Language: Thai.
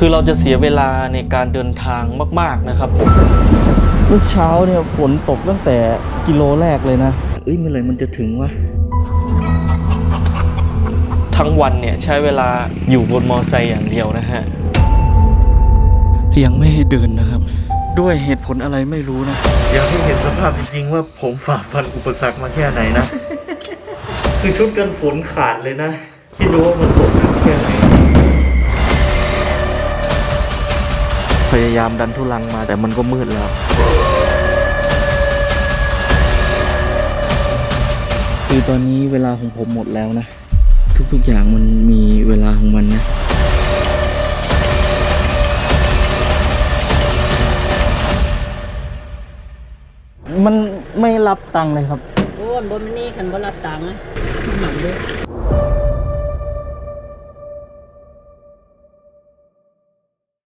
คือเราจะเสียเวลาในการเดินทางมาก ๆนะครับผมเมื่อเช้าเนี่ยฝนตกตั้งแต่กิโลแรกเลยนะ เอ้ยเมื่อไหร่มันจะถึงวะ ทั้งวันเนี่ยใช้เวลาอยู่บนมอไซค์อย่างเดียวนะฮะ ยังไม่ให้เดินนะครับ ด้วยเหตุผลอะไรไม่รู้นะอยากให้เห็นสภาพจริงๆว่าผมฝ่าฟันอุปสรรคมาแค่ไหนนะ คือชุดกันฝนขาดเลยนะคิดดูว่ามันตก พยายามดันทุลังมาแต่มันก็มืดแล้ว คือตอนนี้เวลาของผมหมดแล้วนะ ทุกๆอย่างมันมีเวลาของมันนะมันไม่รับตังค์เลยครับ โอ้ยบ่มันนี่คันบ่รับตังค์นะหนังเด้อ